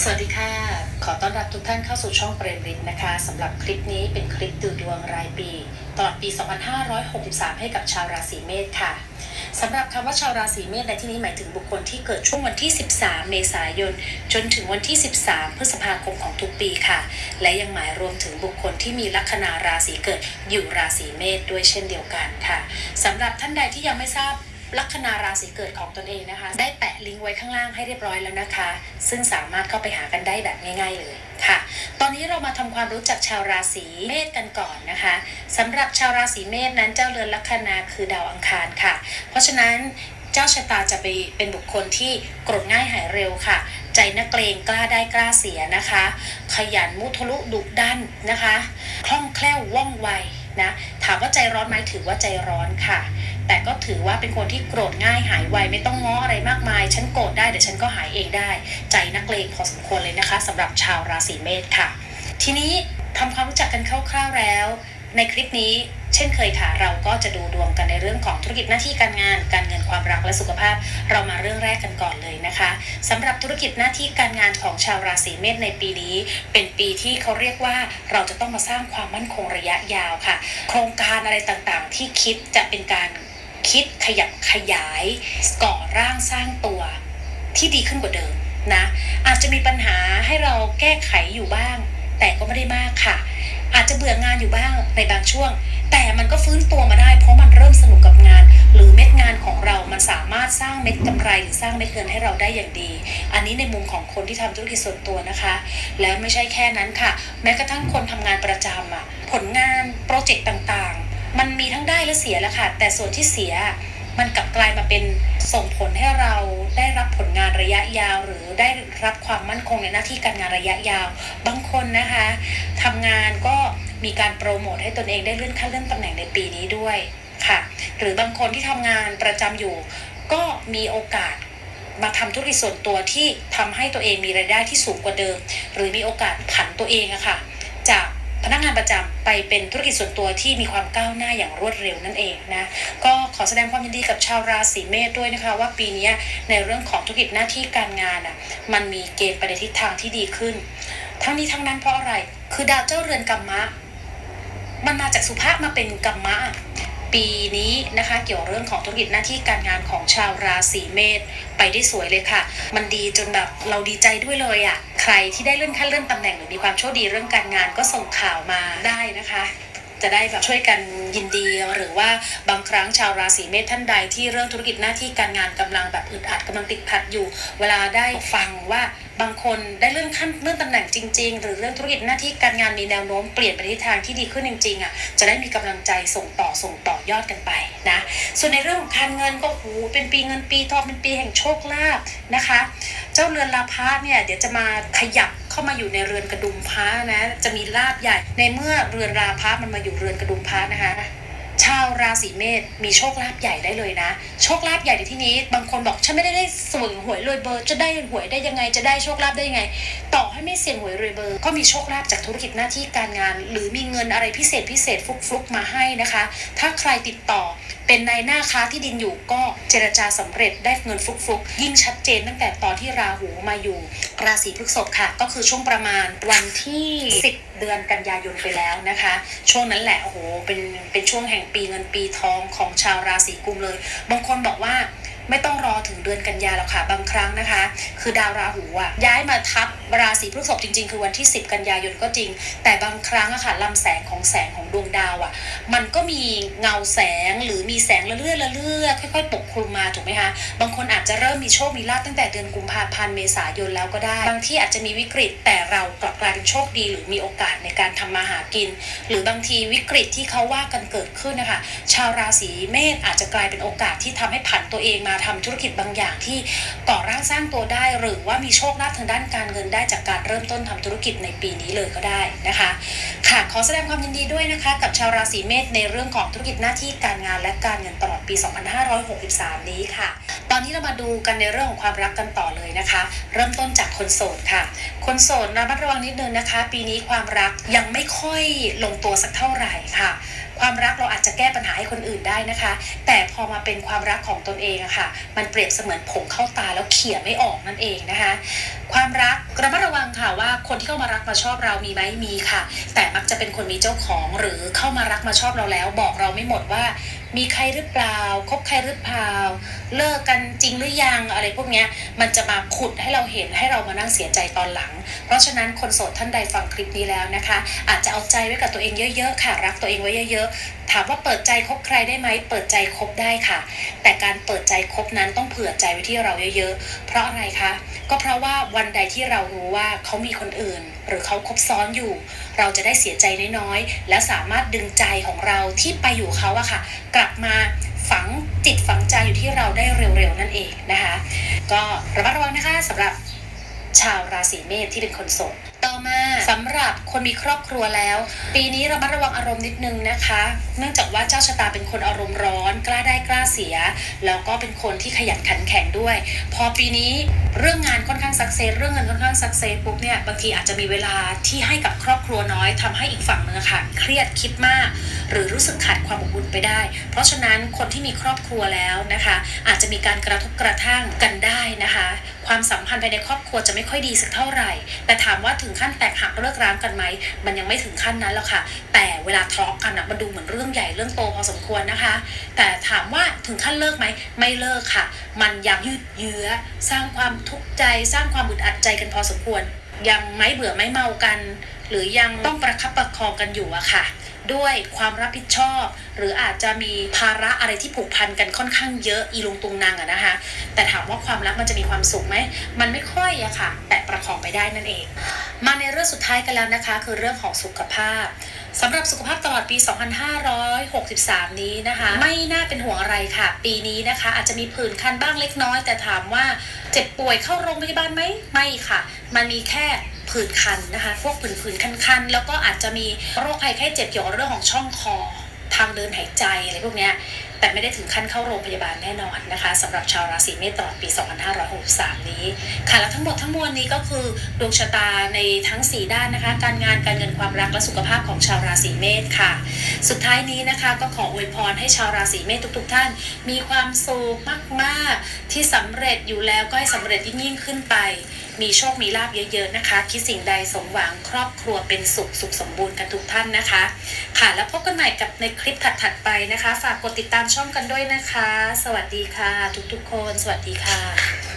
สวัสดีค่ะ ขอต้อนรับทุกท่านเข้าสู่ช่องเปรมรินนะคะสำหรับคลิปนี้เป็นคลิปดูดวงรายปี ตลอดปี 2563 ให้กับชาวราศีเมษค่ะสำหรับคำว่าชาวราศีเมษในที่นี้หมายถึงบุคคลที่เกิดช่วงวันที่ 13 เมษายน จนถึงวันที่ 13 พฤษภาคมของทุกปีค่ะ และยังหมายรวมถึงบุคคลที่มีลัคนาราศีเกิดอยู่ราศีเมษด้วยเช่นเดียวกันค่ะสำหรับท่านใดที่ยังไม่ทราบ ลัคนาราศีเกิดของตนเองนะคะ ได้แปะลิงก์ไว้ข้างล่างให้เรียบร้อยแล้วนะคะ ซึ่งสามารถเข้าไปหากันได้แบบง่ายๆเลยค่ะ ตอนนี้เรามาทำความรู้จักชาวราศีเมษกันก่อนนะคะสำหรับชาวราศีเมษนั้นเจ้าเรือนลัคนาคือดาวอังคารค่ะ เพราะฉะนั้นเจ้าชะตาจะไปเป็นบุคคลที่โกรธง่ายหายเร็วค่ะ ใจนักเกรงกล้าได้กล้าเสียนะคะ ขยันมุทะลุดุดันนะคะ คล่องแคล่วว่องไวนะ ถามว่าใจร้อนไหมถือว่าใจร้อนค่ะ แต่ก็ถือว่าเป็นคนที่โกรธง่ายหายไวไม่ต้องง้ออะไรมากมาย ฉันโกรธได้เดี๋ยวฉันก็หายเองได้ ใจนักเลงพอสมควรเลยนะคะสำหรับชาวราศีเมษค่ะ ทีนี้ทำความรู้จักกันคร่าวๆแล้ว ในคลิปนี้เช่นเคยค่ะเราก็จะดูดวงกันในเรื่องของธุรกิจหน้าที่การงาน การเงินความรักและสุขภาพ เรามาเรื่องแรกกันก่อนเลยนะคะสำหรับธุรกิจหน้าที่การงานของชาวราศีเมษในปีนี้ เป็นปีที่เขาเรียกว่าเราจะต้องมาสร้างความมั่นคงระยะยาวค่ะ โครงการอะไรต่างๆ ที่คิดจะเป็นการ คิดขยับขยายก่อร่างสร้างตัวที่ดีขึ้นกว่าเดิมนะ อาจจะมีปัญหาให้เราแก้ไขอยู่บ้าง แต่ก็ไม่ได้มากค่ะ อาจจะเบื่องานอยู่บ้างในบางช่วง แต่มันก็ฟื้นตัวมาได้ เพราะมันเริ่มสนุกกับงาน หรือเม็ดงานของเรามันสามารถสร้างเม็ดกำไรหรือสร้างเม็ดเงินให้เราได้อย่างดี อันนี้ในมุมของคนที่ทำธุรกิจส่วนตัวนะคะ แล้วไม่ใช่แค่นั้นค่ะ แม้กระทั่งคนทำงานประจำอะผลงานโปรเจกต์ต่าง มันมีทั้งได้และเสียแหละค่ะ แต่ส่วนที่เสียมันกลับกลายมาเป็นส่งผลให้เราได้รับผลงานระยะยาว หรือได้รับความมั่นคงในหน้าที่การงานระยะยาว บางคนนะคะทำงานก็มีการโปรโมทให้ตนเองได้เลื่อนขั้นเลื่อนตำแหน่งในปีนี้ด้วยค่ะ หรือบางคนที่ทำงานประจำอยู่ ก็มีโอกาสมาทำธุรกิจส่วนตัวที่ทำให้ตัวเองมีรายได้ที่สูงกว่าเดิม หรือมีโอกาสผันตัวเองอะค่ะจาก พนักงานประจำไปเป็นธุรกิจส่วนตัวที่มีความก้าวหน้าอย่างรวดเร็วนั่นเองนะก็ขอแสดงความยินดีกับชาวราศีเมษด้วยนะคะ ว่าปีนี้ในเรื่องของธุรกิจหน้าที่การงานอะมันมีเกณฑ์ไปในทิศทางที่ดีขึ้น ทั้งนี้ทั้งนั้นเพราะอะไรคือดาวเจ้าเรือนกัมมะมันมาจากสุภาพมาเป็นกัมมะ ปีนี้นะคะเกี่ยวเรื่องของธุรกิจหน้าที่การงานของชาวราศีเมษไปได้สวยเลยค่ะ มันดีจนแบบเราดีใจด้วยเลยอะ่ะ ใครที่ได้เลื่อนขั้นเลื่อนตำแหน่งหรือมีความโชคดีเรื่องการงานก็ส่งข่าวมาได้นะคะ จะได้แบบช่วยกันยินดี หรือว่าบางครั้งชาวราศีเมษท่านใดที่เรื่องธุรกิจหน้าที่การงานกำลังแบบอึดอัดกำลังติดขัดอยู่ เวลาได้ฟังว่าบางคนได้เลื่อนขั้นเลื่อนตำแหน่งจริง ๆ หรือเรื่องธุรกิจหน้าที่การงานมีแนวโน้มเปลี่ยนไปทิศทางที่ดีขึ้นจริงๆอะจะได้มีกำลังใจส่งต่อส่งต่อยอดกันไปนะส่วนในเรื่องของการเงินก็โหเป็นปีเงินปีทองเป็นปีแห่งโชคลาภนะคะ เจ้าเรือนลาภะเนี่ยเดี๋ยวจะมาขยับ เข้ามาอยู่ในเรือนกระดุมพระนะ จะมีลาบใหญ่ในเมื่อเรือนราพะมันมาอยู่เรือนกระดุมพระนะคะ ชาวราศีเมษมีโชคลาภใหญ่ได้เลยนะ โชคลาภใหญ่ในที่นี้ บางคนบอกฉันไม่ได้ได้สวงหวยรวยเบอร์จะได้หวยได้ยังไงจะได้โชคลาภได้ยังไง ต่อให้ไม่เสี่ยงหวยรวยเบอร์ ก็มีโชคลาภจากธุรกิจหน้าที่การงาน หรือมีเงินอะไรพิเศษพิเศษฟุกฟุกมาให้นะคะ ถ้าใครติดต่อเป็นนายหน้าค้าที่ดินอยู่ก็เจรจาสำเร็จได้เงินฟุกฟุกยิ่งชัดเจนตั้งแต่ตอนที่ราหูมาอยู่ ราศีพฤษภค่ะ ก็คือช่วงประมาณวันที่10 เดือนกันยายนไปแล้วนะคะ ช่วงนั้นแหละโอ้โหเป็นเป็นช่วงแห่งปีเงินปีทองของชาวราศีกุมเลย บางคนบอกว่า ไม่ต้องรอถึงเดือนกันยาแล้วค่ะ บางครั้งนะคะ คือดาวราหูอะย้ายมาทับราศีพฤษภจริง ๆ คือวันที่ 10 กันยายนก็จริง แต่บางครั้งอะค่ะลำแสงของแสงของดวงดาวอะมันก็มีเงาแสงหรือมีแสงเลื่อละเลื่อค่อยๆ ปกคลุมมาถูกไหมคะบางคนอาจจะเริ่มมีโชคมีลาภตั้งแต่เดือนกุมภาพันธ์เมษายนแล้วก็ได้บางที่อาจจะมีวิกฤตแต่เรากลับกลายเป็นโชคดีหรือมีโอกาสในการทำมาหากิน หรือบางทีวิกฤตที่เขาว่ากันเกิดขึ้นนะคะชาวราศีเมษอาจจะกลายเป็นโอกาสที่ทำให้ผันตัวเองมาทำธุรกิจบางอย่างที่ก่อร่างสร้างตัวได้ หรือว่ามีโชคลาภทางด้านการเงินได้จากการเริ่มต้นทำธุรกิจในปีนี้เลยก็ได้นะคะค่ะขอแสดงความยินดีด้วยนะคะ กับชาวราศีเมษในเรื่องของธุรกิจหน้าที่การงานและการเงินตลอดปี 2563 นี้ค่ะ ตอนนี้เรามาดูกันในเรื่องของความรักกันต่อเลยนะคะ เริ่มต้นจากคนโสดค่ะ คนโสดระมัดระวังนิดนึงนะคะ ปีนี้ความรักยังไม่ค่อยลงตัวสักเท่าไหร่ค่ะ ความรักเราอาจจะแก้ปัญหาให้คนอื่นได้นะคะ แต่พอมาเป็นความรักของตนเองอะค่ะ มันเปรียบเสมือนผงเข้าตาแล้วเขี่ยไม่ออกนั่นเองนะคะ ความรักระมัดระวังค่ะว่าคนที่เข้ามารักมาชอบเรามีไหมมีค่ะ แต่มักจะเป็นคนมีเจ้าของหรือเข้ามารักมาชอบเราแล้ว บอกเราไม่หมดว่า มีใครหรือเปล่าคบใครหรือเปล่าเลิกกันจริงหรือยังอะไรพวกเนี้ยมันจะมาขุดให้เราเห็นให้เรามานั่งเสียใจตอนหลัง เพราะฉะนั้นคนโสดท่านใดฟังคลิปนี้แล้วนะคะ อาจจะเอาใจไว้กับตัวเองเยอะๆค่ะ รักตัวเองไว้เยอะๆ ถามว่าเปิดใจคบใครได้ไหม เปิดใจคบได้ค่ะ แต่การเปิดใจคบนั้นต้องเผื่อใจไว้ที่เราเยอะๆ เพราะอะไรคะ ก็เพราะว่าวันใดที่เรารู้ว่าเขามีคนอื่น หรือเขาคบซ้อนอยู่ เราจะได้เสียใจน้อยๆ และสามารถดึงใจของเราที่ไปอยู่เขาอะค่ะ กลับมาฝังจิตฝังใจอยู่ที่เราได้เร็วๆนั่นเองนะคะ ก็ระมัดระวังนะคะสำหรับชาวราศีเมษที่เป็นคนโสด ต่อมาสำหรับคนมีครอบครัวแล้ว ปีนี้ระมัดระวังอารมณ์นิดนึงนะคะ เนื่องจากว่าเจ้าชะตาเป็นคนอารมณ์ร้อน กล้าได้กล้าเสีย แล้วก็เป็นคนที่ขยันขันแข็งด้วย พอปีนี้เรื่องงานค่อนข้างสักเซสเรื่องเงินค่อนข้างสักเซสปุ๊บเนี่ยบางทีอาจจะมีเวลาที่ให้กับครอบครัวน้อยทำให้อีกฝั่งนึงอค่ะเครียดคิดมาก หรือรู้สึกขาดความอบอุ่นไปได้ เพราะฉะนั้นคนที่มีครอบครัวแล้วนะคะ อาจจะมีการกระทบกระทั่งกันได้นะคะ ความสัมพันธ์ภายในครอบครัวจะไม่ค่อยดีสักเท่าไหร่ แต่ถามว่าถึงขั้นแตกหักเลิกร้างกันไหม มันยังไม่ถึงขั้นนั้นหรอกค่ะ แต่เวลาทะเลาะกันอะมันดูเหมือนเรื่องใหญ่เรื่องโตพอสมควรนะคะ แต่ถามว่าถึงขั้นเลิกไหม ไม่เลิกค่ะ มันยังยืดเยื้อ สร้างความทุกข์ใจ สร้างความอึดอัดใจกันพอสมควร ยังไม่เบื่อไม่เมากัน หรือยังต้องประคับประคองกันอยู่อะค่ะ ด้วยความรับผิดชอบ หรืออาจจะมีภาระอะไรที่ผูกพันกันค่อนข้างเยอะอีลุงตุงนางอะนะคะ แต่ถามว่าความรักมันจะมีความสุขไหมมันไม่ค่อยอะค่ะ แต่ประคองไปได้นั่นเอง มาในเรื่องสุดท้ายกันแล้วนะคะ คือเรื่องของสุขภาพ สำหรับสุขภาพตลอดปี 2563 นี้นะคะ ไม่น่าเป็นห่วงอะไรค่ะ ปีนี้นะคะ อาจจะมีผื่นคันบ้างเล็กน้อย แต่ถามว่าเจ็บป่วยเข้าโรงพยาบาลไหมไม่ค่ะ มันมีแค่ผื่นคันนะคะ พวกผื่นผื่นคันๆแล้วก็อาจจะมีโรคภัยไข้เจ็บเกี่ยวกับเรื่องของช่องคอทางเดินหายใจอะไรพวกเนี้ย แต่ไม่ได้ถึงขั้นเข้าโรงพยาบาลแน่นอนนะคะสำหรับชาวราศีเมษตลอดปี 2563 นี้ค่ะและทั้งหมดทั้งมวลนี้ก็คือดวงชะตาในทั้ง 4 ด้านนะคะ การงานการเงินความรักและสุขภาพของชาวราศีเมษค่ะ สุดท้ายนี้นะคะก็ขออวยพรให้ชาวราศีเมษทุก ๆ ท่าน มีความสุขมากๆ ที่สำเร็จอยู่แล้วก็ให้สำเร็จยิ่งยิ่งขึ้นไป มีโชคมีลาบเยอะ ๆ นะคะ คิดสิ่งใดสมหวังครอบครัวเป็นสุขสุขสมบูรณ์กันทุกท่านนะคะ ค่ะแล้วพบกันใหม่กับในคลิปถัดๆไปนะคะ ฝากกดติดตามช่องกันด้วยนะคะ สวัสดีค่ะ ทุกๆคน สวัสดีค่ะ